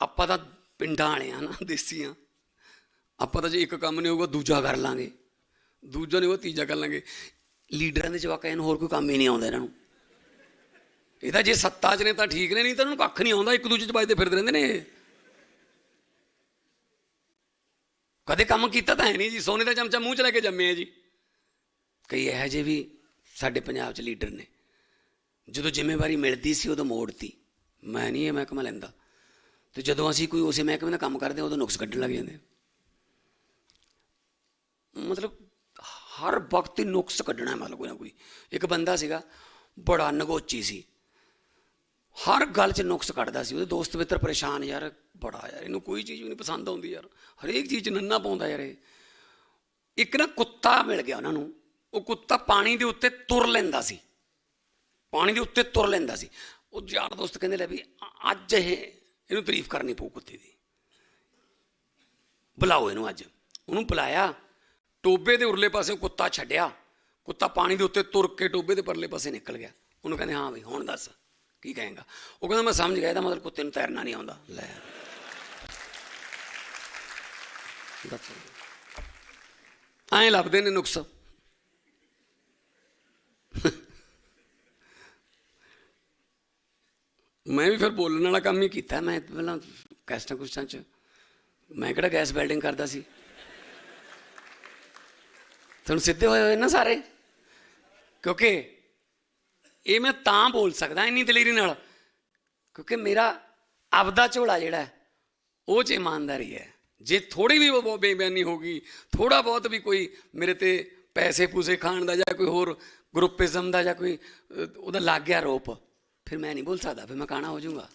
ਆਪਾਂ ਤਾਂ ਪਿੰਡਾਂ ਵਾਲੇ ਆ ਨਾ, ਦੇਸੀਆਂ। ਆਪਾਂ ਤਾਂ ਜੇ ਇੱਕ ਕੰਮ ਨਹੀਂ ਹੋਊਗਾ, ਦੂਜਾ ਕਰ ਲਾਂਗੇ। ਦੂਜਾ ਨਹੀਂ ਹੋਊਗਾ, ਤੀਜਾ ਕਰ ਲਾਂਗੇ। ਲੀਡਰਾਂ ਦੇ ਜਵਾਕਾਂ ਇਹਨੂੰ ਹੋਰ ਕੋਈ ਕੰਮ ਹੀ ਨਹੀਂ ਆਉਂਦਾ ਇਹਨਾਂ ਨੂੰ। ਇਹ ਤਾਂ ਜੇ ਸੱਤਾ 'ਚ ਨੇ ਤਾਂ ਠੀਕ ਨੇ, ਨਹੀਂ ਤਾਂ ਇਹਨਾਂ ਨੂੰ ਕੱਖ ਨਹੀਂ ਆਉਂਦਾ, ਇੱਕ ਦੂਜੇ 'ਚ ਵੱਜਦੇ ਫਿਰਦੇ ਰਹਿੰਦੇ ਨੇ ਇਹ। ਕਦੇ ਕੰਮ ਕੀਤਾ ਤਾਂ ਹੈ ਨਹੀਂ ਜੀ, ਸੋਨੇ ਦਾ ਚਮਚਾ ਮੂੰਹ 'ਚ ਲੈ ਕੇ ਜੰਮੇ ਆ ਜੀ। ਕਈ ਇਹੋ ਜਿਹੇ ਵੀ ਸਾਡੇ ਪੰਜਾਬ 'ਚ ਲੀਡਰ ਨੇ। ਜਦੋਂ ਜ਼ਿੰਮੇਵਾਰੀ ਮਿਲਦੀ ਸੀ, ਉਦੋਂ ਮੋੜਤੀ। ਮੈਂ ਨਹੀਂ ਇਹ ਮਹਿਕਮਾ ਲੈਂਦਾ। ਤੇ ਜਦੋਂ ਅਸੀਂ ਕੋਈ ਉਸੇ ਮਹਿਕਮੇ ਦਾ ਕੰਮ ਕਰਦੇ ਹਾਂ, ਉਦੋਂ ਨੁਕਸ ਕੱਢਣ ਲੱਗ ਜਾਂਦੇ ਮਤਲਬ ਹਰ ਵਕਤ ਨੁਕਸ ਕੱਢਣਾ ਮਤਲਬ ਕੋਈ ਨਾ ਕੋਈ। ਇੱਕ ਬੰਦਾ ਸੀਗਾ, ਬੜਾ ਨਗੋਚੀ ਸੀ। ਹਰ ਗੱਲ 'ਚ ਨੁਕਸ ਕੱਢਦਾ ਸੀ। ਉਹਦੇ ਦੋਸਤ ਮਿੱਤਰ ਪਰੇਸ਼ਾਨ, ਯਾਰ ਬੜਾ ਯਾਰ, ਇਹਨੂੰ ਕੋਈ ਚੀਜ਼ ਵੀ ਨਹੀਂ ਪਸੰਦ ਆਉਂਦੀ ਯਾਰ। ਹਰੇਕ ਚੀਜ਼ 'ਚ ਨੰਨਾ ਪਾਉਂਦਾ ਯਾਰ ਇਹ। ਇੱਕ ਨਾ ਕੁੱਤਾ ਮਿਲ ਗਿਆ ਉਹਨਾਂ ਨੂੰ। ਉਹ ਕੁੱਤਾ ਪਾਣੀ ਦੇ ਉੱਤੇ ਤੁਰ ਲੈਂਦਾ ਸੀ। ਪਾਣੀ ਦੇ ਉੱਤੇ ਤੁਰ ਲੈਂਦਾ ਸੀ। ਉਹ ਯਾਰ ਦੋਸਤ ਕਹਿੰਦੇ ਲੈ ਵੀ ਅੱਜ ਇਹ ਇਹਨੂੰ ਤਾਰੀਫ ਕਰਨੀ ਪਊ ਕੁੱਤੇ ਦੀ। ਬੁਲਾਓ ਇਹਨੂੰ ਅੱਜ। ਉਹਨੂੰ ਬੁਲਾਇਆ, ਟੋਬੇ ਦੇ ਉਰਲੇ ਪਾਸੇ ਕੁੱਤਾ ਛੱਡਿਆ। ਕੁੱਤਾ ਪਾਣੀ ਦੇ ਉੱਤੇ ਤੁਰ ਕੇ ਟੋਬੇ ਦੇ ਪਰਲੇ ਪਾਸੇ ਨਿਕਲ ਗਿਆ। ਉਹਨੂੰ ਕਹਿੰਦੇ, ਹਾਂ ਬਈ, ਹੁਣ ਦੱਸ, ਕੀ ਕਹੇਗਾ? ਉਹ ਕਹਿੰਦਾ, ਮੈਂ ਸਮਝ ਗਿਆ, ਇਹਦਾ ਮਤਲਬ ਕੁੱਤੇ ਨੂੰ ਤੈਰਨਾ ਨਹੀਂ ਆਉਂਦਾ। ਲੈ। ਦੱਸੋ। ਐਂ ਲੱਭਦੇ ਨੇ ਨੁਕਸ। ਮੈਂ ਵੀ ਫਿਰ ਬੋਲਣ ਵਾਲਾ ਕੰਮ ਹੀ ਕੀਤਾ। ਮੈਂ ਪਹਿਲਾਂ ਕੈਸਟਾਂ ਕੁਸਟਾਂ ਚ, ਮੈਂ ਕਿਹੜਾ ਗੈਸ ਵੈਲਡਿੰਗ ਕਰਦਾ ਸੀ? ਤੁਹਾਨੂੰ ਸਿੱਧੇ ਹੋਏ ਹੋਏ ਨਾ ਸਾਰੇ? ਕਿਉਂਕਿ ਇਹ ਮੈਂ ਤਾਂ ਬੋਲ ਸਕਦਾ ਇੰਨੀ ਦਲੇਰੀ ਨਾਲ। ਕਿਉਂਕਿ ਮੇਰਾ ਆਪਦਾ ਝੋਲਾ ਜਿਹੜਾ ਉਹ ਚ ਇਮਾਨਦਾਰੀ ਹੈ। ਜੇ ਥੋੜੀ ਵੀ ਉਹ ਬੇਈਮਾਨੀ ਹੋਗੀ ਥੋੜਾ ਬਹੁਤ ਵੀ ਕੋਈ ਮੇਰੇ ਤੇ ਪੈਸੇ ਪੂਸੇ ਖਾਣ ਦਾ ਜਾਂ ਕੋਈ ਹੋਰ ਗਰੁੱਪਿਜ਼ਮ ਦਾ ਜਾਂ ਕੋਈ ਉਹਦਾ ਲੱਗ ਗਿਆ ਰੋਪ। ਫਿਰ ਮੈਂ ਨਹੀਂ ਬੋਲ ਸਕਦਾ ਫਿਰ ਮੈਂ ਕਾਣਾ ਹੋ ਜਾਊਂਗਾ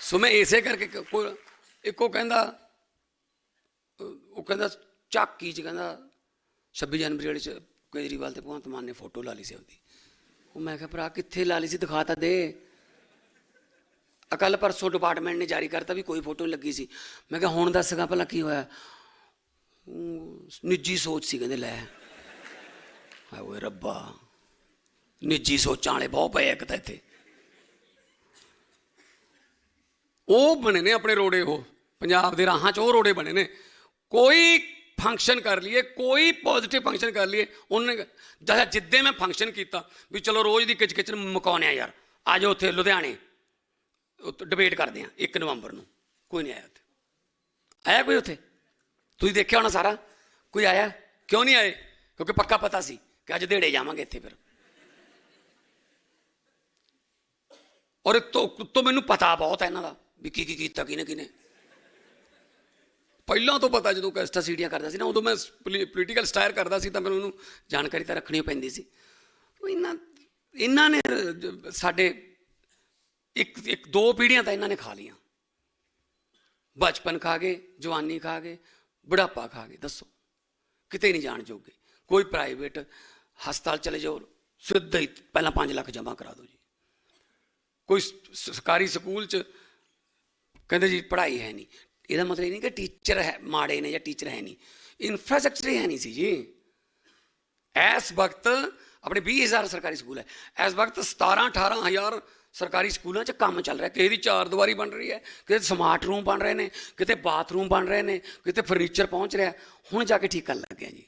ਸੋ ਮੈਂ ਇਸੇ ਕਰਕੇ ਕ- ਕੋਈ ਇੱਕੋ ਕਹਿੰਦਾ ਉਹ ਕਹਿੰਦਾ ਝਾਕੀ ਚ ਕਹਿੰਦਾ 26 ਜਨਵਰੀ ਵਾਲੇ ਚ ਕੇਜਰੀਵਾਲ ਤੇ ਭਗਵੰਤ ਮਾਨ ਨੇ ਫੋਟੋ ਲਾ ਲਈ ਸੀ ਉਹਦੀ ਉਹ ਮੈਂ ਕਿਹਾ ਭਰਾ ਕਿੱਥੇ ਲਾ ਲਈ ਸੀ ਦਿਖਾ ਤਾਂ ਦੇ ਅਕਲ ਪਰਸੋਂ ਡਿਪਾਰਟਮੈਂਟ ਨੇ ਜਾਰੀ ਕਰਤਾ ਵੀ ਕੋਈ ਫੋਟੋ ਨਹੀਂ ਲੱਗੀ ਸੀ ਮੈਂ ਕਿਹਾ ਹੁਣ ਦੱਸਗਾ ਭਲਾ ਕੀ ਹੋਇਆ ਨਿੱਜੀ ਸੋਚ ਸੀ ਕਹਿੰਦੇ ਲੈ ਹਾਏ ਓਏ ਰੱਬਾ ਨਿੱਜੀ ਸੋਚਾਂ ਵਾਲੇ ਬਹੁਤ ਪਏ ਇੱਕ ਤਾਂ ਇੱਥੇ। ਉਹ ਬਣੇ ਨੇ ਆਪਣੇ ਰੋੜੇ ਉਹ, ਪੰਜਾਬ ਦੇ ਰਾਹਾਂ 'ਚ ਉਹ ਰੋੜੇ ਬਣੇ ਨੇ। ਕੋਈ ਫੰਕਸ਼ਨ ਕਰ ਲਈਏ, ਕੋਈ ਪੋਜ਼ਿਟਿਵ ਫੰਕਸ਼ਨ ਕਰ ਲਈਏ, ਉਹਨੇ ਜਿਹੜਾ ਜਿੱਦੇ ਮੈਂ ਫੰਕਸ਼ਨ ਕੀਤਾ, ਵੀ ਚਲੋ ਰੋਜ਼ ਦੀ ਕਿਚ ਕਿਚ ਮੁਕਾਉਣੇ ਆ ਯਾਰ। ਆ ਉੱਥੇ ਲੁਧਿਆਣੇ। ਡਿਬੇਟ ਕਰਦੇ ਆ 1 ਨਵੰਬਰ ਨੂੰ। ਕੋਈ ਨਹੀਂ ਆਇਆ ਉੱਥੇ। ਆਇਆ ਕੋਈ ਉੱਥੇ? ਤੁਸੀਂ ਦੇਖਿਆ ਹੋਣਾ ਸਾਰਾ? ਕੋਈ ਆਇਆ? ਕਿਉਂ ਨਹੀਂ ਆਏ? ਕਿਉਂਕਿ ਪੱਕਾ ਪਤਾ ਸੀ ਕਿ ਅੱਜ ਦੇੜੇ ਜਾਵਾਂਗੇ ਇੱਥੇ ਫਿਰ। ਔਰ ਤੋਂ ਤੋਂ ਮੈਨੂੰ ਪਤਾ ਬਹੁਤ ਹੈ ਇਹਨਾਂ ਦਾ ਵੀ ਕੀ ਕੀ ਕੀਤਾ ਕਿਨੇ ਕਿਨੇ ਪਹਿਲਾਂ ਤੋਂ ਪਤਾ ਜਦੋਂ ਕੈਸਟਾ ਸੀੜੀਆਂ ਕਰਦਾ ਸੀ ਨਾ, ਉਦੋਂ ਮੈਂ ਪੋਲੀਟੀਕਲ ਸਟਾਇਰ ਕਰਦਾ ਸੀ ਤਾਂ ਮੈਨੂੰ ਉਹਨੂੰ ਜਾਣਕਾਰੀ ਤਾਂ ਰੱਖਣੀ ਪੈਂਦੀ ਸੀ। ਇਹਨਾਂ ਇਹਨਾਂ ਨੇ ਸਾਡੇ ਇੱਕ ਇੱਕ ਦੋ ਪੀੜ੍ਹੀਆਂ ਤਾਂ ਇਹਨਾਂ ਨੇ ਖਾ ਲੀਆਂ ਬਚਪਨ ਖਾ ਗਏ, ਜਵਾਨੀ ਖਾ ਗਏ, ਬੁਢਾਪਾ ਖਾ ਗਏ, ਦੱਸੋ। ਕਿਤੇ ਨਹੀਂ ਜਾਣ ਜੋਗੇ। ਕੋਈ ਪ੍ਰਾਈਵੇਟ ਹਸਪਤਾਲ ਚਲੇ ਜਾਓ, ਸਿੱਧਾ ਹੀ ਪਹਿਲਾਂ 5 ਲੱਖ ਜਮ੍ਹਾਂ ਕਰਾ ਦਿਓ ਜੀ। ਕੋਈ ਸਰਕਾਰੀ ਸਕੂਲ ਚ ਕਹਿੰਦੇ ਜੀ ਪੜ੍ਹਾਈ ਹੈ ਨਹੀਂ। ਇਹਦਾ ਮਤਲਬ ਇਹ ਨਹੀਂ ਕਿ ਟੀਚਰ ਹੈ, ਮਾੜੇ ਨੇ ਜਾਂ ਟੀਚਰ ਹੈ ਨਹੀਂ। ਇਨਫਰਾਸਟ੍ਰਕਚਰ ਹੈ ਨਹੀਂ ਸੀ ਜੀ। ਇਸ ਵਕਤ ਆਪਣੇ 20000 ਸਰਕਾਰੀ ਸਕੂਲ ਹੈ। ਇਸ ਵਕਤ 17 18000 ਸਰਕਾਰੀ ਸਕੂਲਾਂ 'ਚ ਕੰਮ ਚੱਲ ਰਿਹਾ। ਕਿਸੇ ਦੀ ਚਾਰ ਦੀਵਾਰੀ ਬਣ ਰਹੀ ਹੈ, ਕਿਤੇ ਸਮਾਰਟ ਰੂਮ ਬਣ ਰਹੇ ਨੇ, ਕਿਤੇ ਬਾਥਰੂਮ ਬਣ ਰਹੇ ਨੇ, ਕਿਤੇ ਫਰਨੀਚਰ ਪਹੁੰਚ ਰਿਹਾ। ਹੁਣ ਜਾ ਕੇ ਠੀਕ ਕਰਨ ਲੱਗਿਆ ਜੀ।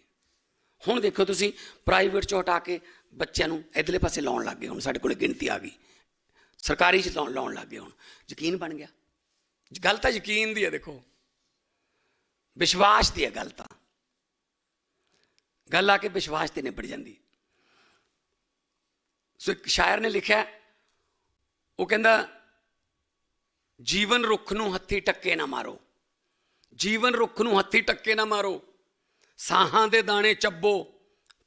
ਹੁਣ ਦੇਖੋ ਤੁਸੀਂ ਪ੍ਰਾਈਵੇਟ ਚੋਂ ਹਟਾ ਕੇ ਬੱਚਿਆਂ ਨੂੰ ਇਧਰਲੇ ਪਾਸੇ ਲਾਉਣ ਲੱਗ ਗਏ। ਹੁਣ ਸਾਡੇ ਕੋਲ ਗਿਣਤੀ ਆ ਗਈ। ਸਰਕਾਰੀ ਚ ਲਾਉਣ ਲਾਉਣ ਲੱਗ ਗਏ ਹੁਣ। ਯਕੀਨ ਬਣ ਗਿਆ? ਗੱਲ ਤਾਂ ਯਕੀਨ ਦੀ ਹੈ, ਦੇਖੋ। ਵਿਸ਼ਵਾਸ ਦੀ ਹੈ ਗੱਲ ਤਾਂ। ਗੱਲ ਆ ਕੇ ਵਿਸ਼ਵਾਸ ਤੇ ਨਿਬੜ ਜਾਂਦੀ। ਸੋ ਇੱਕ ਸ਼ਾਇਰ ਨੇ ਲਿਖਿਆ, ਉਹ ਕਹਿੰਦਾ, ਜੀਵਨ ਰੁੱਖ ਨੂੰ ਹੱਥੀ ਟੱਕੇ ਨਾ ਮਾਰੋ। ਜੀਵਨ ਰੁੱਖ ਨੂੰ ਹੱਥੀ ਟੱਕੇ ਨਾ ਮਾਰੋ। ਸਾਹਾਂ ਦੇ ਦਾਣੇ ਚੱਬੋ,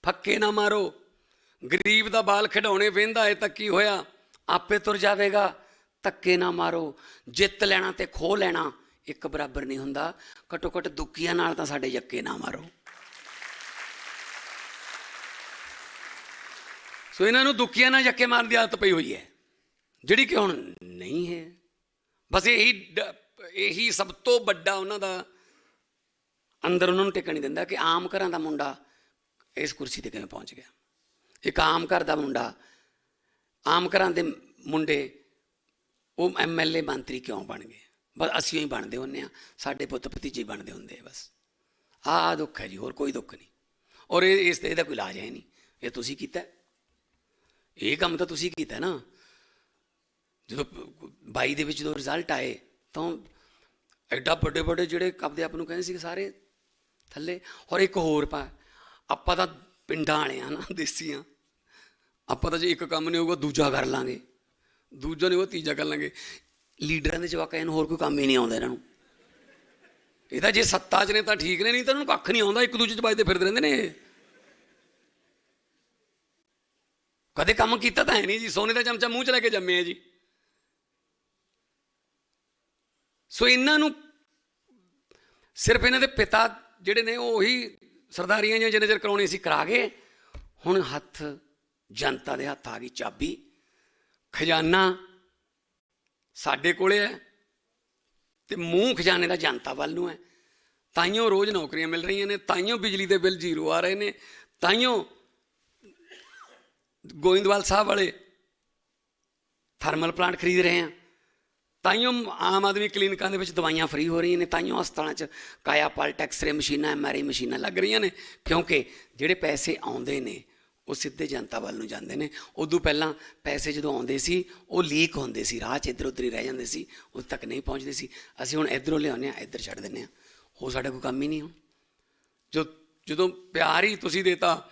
ਫੱਕੇ ਨਾ ਮਾਰੋ। ਗਰੀਬ ਦਾ ਬਾਲ ਖਿਡਾਉਣੇ ਵੇਂਦਾ ਏ ਤਾਂ ਕੀ ਹੋਇਆ? ਆਪੇ ਤੁਰ ਜਾਵੇਗਾ, ਧੱਕੇ ਨਾ ਮਾਰੋ। ਜਿੱਤ ਲੈਣਾ ਤੇ ਖੋ ਲੈਣਾ, ਇੱਕ ਬਰਾਬਰ ਨਹੀਂ ਹੁੰਦਾ। ਘਟੋ ਘਟ ਦੁੱਕੀਆਂ ਨਾਲ ਤਾਂ ਸਾਡੇ ਯੱਕੇ ਨਾ ਮਾਰੋ। ਸੋ ਇਹਨਾਂ ਨੂੰ ਦੁੱਕੀਆਂ ਨਾਲ ਯੱਕੇ ਮਾਰਨ ਦੀ ਆਦਤ ਪਈ ਹੋਈ ਹੈ। ਜਿਹੜੀ ਕਿ ਹੁਣ ਨਹੀਂ ਹੈ। ਬਸ ਇਹੀ ਇਹੀ ਸਭ ਤੋਂ ਵੱਡਾ ਉਹਨਾਂ ਦਾ ਅੰਦਰ ਉਹਨਾਂ ਨੂੰ ਟਿਕਣ ਨਹੀਂ ਦਿੰਦਾ ਕਿ ਆਮ ਘਰਾਂ ਦਾ ਮੁੰਡਾ ਇਸ ਕੁਰਸੀ ਤੇ ਕਿਵੇਂ ਪਹੁੰਚ ਗਿਆ। ਇੱਕ ਆਮ ਘਰ ਦਾ ਮੁੰਡਾ ਆਮ ਘਰਾਂ ਦੇ ਮੁੰਡੇ, ਉਹ ਐਮਐਲਏ ਮੰਤਰੀ ਕਿਉਂ ਬਣ ਗਏ। ਬਸ ਅਸੀਂ ਹੀ ਬਣਦੇ ਹੁੰਨੇ ਆ ਸਾਡੇ ਪੁੱਤ ਭਤੀਜੇ ਬਣਦੇ ਹੁੰਦੇ ਆ ਬਸ। ਆਹ ਦੁੱਖ ਹੈ ਜੀ, ਹੋਰ ਕੋਈ ਦੁੱਖ ਨਹੀਂ। ਔਰ ਇਹ ਇਸ ਤੇ ਇਹਦਾ ਕੋਈ ਇਲਾਜ ਹੈ ਨਹੀਂ। ਇਹ ਤੁਸੀਂ ਕੀਤਾ ਇਹ ਕੰਮ ਤਾਂ ਤੁਸੀਂ ਕੀਤਾ ਨਾ। ਜਦੋਂ 22 ਦੇ ਵਿੱਚ ਜਦੋਂ ਰਿਜ਼ਲਟ ਆਏ, ਤਾਂ ਐਡਾ ਵੱਡੇ ਵੱਡੇ ਜਿਹੜੇ ਆਪਦੇ ਆਪ ਨੂੰ ਕਹਿੰਦੇ ਸੀ ਸਾਰੇ ਥੱਲੇ। ਔਰ ਇੱਕ ਹੋਰ ਪਾ ਆਪਾਂ ਤਾਂ ਪਿੰਡਾਂ ਵਾਲੇ ਆ ਨਾ, ਦੇਸੀ ਦੇਸੀਆਂ ਆਪਾਂ ਤਾਂ ਜੇ ਇੱਕ ਕੰਮ ਨਹੀਂ ਹੋਊਗਾ, ਦੂਜਾ ਕਰ ਲਾਂਗੇ। ਦੂਜਾ ਨਹੀਂ ਉਹ ਤੀਜਾ ਕਰ ਲਾਂਗੇ। ਲੀਡਰਾਂ ਦੇ ਜਵਾਕਾਂ ਇਹਨੂੰ ਹੋਰ ਕੋਈ ਕੰਮ ਹੀ ਨਹੀਂ ਆਉਂਦਾ ਇਹਨਾਂ ਨੂੰ। ਇਹ ਤਾਂ ਜੇ ਸੱਤਾ 'ਚ ਨੇ ਤਾਂ ਠੀਕ ਨੇ, ਨਹੀਂ ਤਾਂ ਇਹਨਾਂ ਨੂੰ ਕੱਖ ਨਹੀਂ ਆਉਂਦਾ, ਇੱਕ ਦੂਜੇ 'ਚ ਵੱਜਦੇ ਫਿਰਦੇ ਰਹਿੰਦੇ ਨੇ ਇਹ। ਕਦੇ ਕੰਮ ਕੀਤਾ ਤਾਂ ਹੈ ਨਹੀਂ ਜੀ, ਸੋਨੇ ਦਾ ਚਮਚਾ ਮੂੰਹ 'ਚ ਲੈ ਕੇ ਜੰਮੇ ਆ ਜੀ। ਸੋ ਇਹਨਾਂ ਨੂੰ ਸਿਰਫ ਇਹਨਾਂ ਦੇ ਪਿਤਾ ਜਿਹੜੇ ਨੇ, ਉਹੀ ਸਰਦਾਰੀਆਂ ਜਾਂ ਜਿੰਨੇ ਚਿਰ ਕਰਾਉਣੀ ਸੀ, ਕਰਾ ਗਏ। ਹੁਣ ਹੱਥ ਜਨਤਾ ਦੇ ਹੱਥ ਆ ਗਈ ਚਾਬੀ। ਖਜ਼ਾਨਾ ਸਾਡੇ ਕੋਲੇ ਹੈ ਤੇ ਮੂੰਹ ਖਜ਼ਾਨੇ ਦਾ ਜਨਤਾ ਵੱਲ ਨੂੰ ਹੈ। ਤਾਈਓ ਰੋਜ਼ ਨੌਕਰੀਆਂ ਮਿਲ ਰਹੀਆਂ ਨੇ, ਤਾਈਓ ਬਿਜਲੀ ਦੇ ਬਿੱਲ ਜ਼ੀਰੋ ਆ ਰਹੇ ਨੇ, ਤਾਈਓ ਗੋਇੰਦਵਾਲ ਸਾਹਿਬ ਵਾਲੇ ਥਰਮਲ ਪਲਾਂਟ ਖਰੀਦ ਰਹੇ ਆ, ਤਾਈਓ ਆਮ ਆਦਮੀ ਕਲੀਨਿਕਾਂ ਦੇ ਵਿੱਚ ਦਵਾਈਆਂ ਫ੍ਰੀ ਹੋ ਰਹੀਆਂ ਨੇ, ਤਾਈਓ ਹਸਪਤਾਲਾਂ 'ਚ ਕਾਇਆ, ਪਲਟ, ਐਕਸਰੇ ਮਸ਼ੀਨਾਂ ਐਮਆਰਆਈ ਮਸ਼ੀਨਾਂ ਲੱਗ ਰਹੀਆਂ ਨੇ, ਕਿਉਂਕਿ ਜਿਹੜੇ ਪੈਸੇ ਆਉਂਦੇ ਨੇ ਉਹ ਸਿੱਧੇ ਜਨਤਾ ਵੱਲ ਨੂੰ ਜਾਂਦੇ ਨੇ। ਉਦੋਂ ਪਹਿਲਾਂ ਪੈਸੇ ਜਦੋਂ ਆਉਂਦੇ ਸੀ, ਉਹ ਲੀਕ ਹੁੰਦੇ ਸੀ, ਰਾਹ 'ਚ ਇੱਧਰ ਉੱਧਰ ਹੀ ਰਹਿ ਜਾਂਦੇ ਸੀ, ਉਦੋਂ ਤੱਕ ਨਹੀਂ ਪਹੁੰਚਦੇ ਸੀ। ਅਸੀਂ ਹੁਣ ਇੱਧਰੋਂ ਲਿਆਉਂਦੇ ਆ ਇੱਧਰ ਛੱਡ ਦਿੰਦੇ ਆ ਉਹ ਸਾਡਾ ਕੋਈ ਕੰਮ ਹੀ ਨਹੀਂ ਹੁਣ। ਜੋ, ਜਦੋਂ ਪਿਆਰ ਹੀ ਤੁਸੀਂ ਦੇਤਾ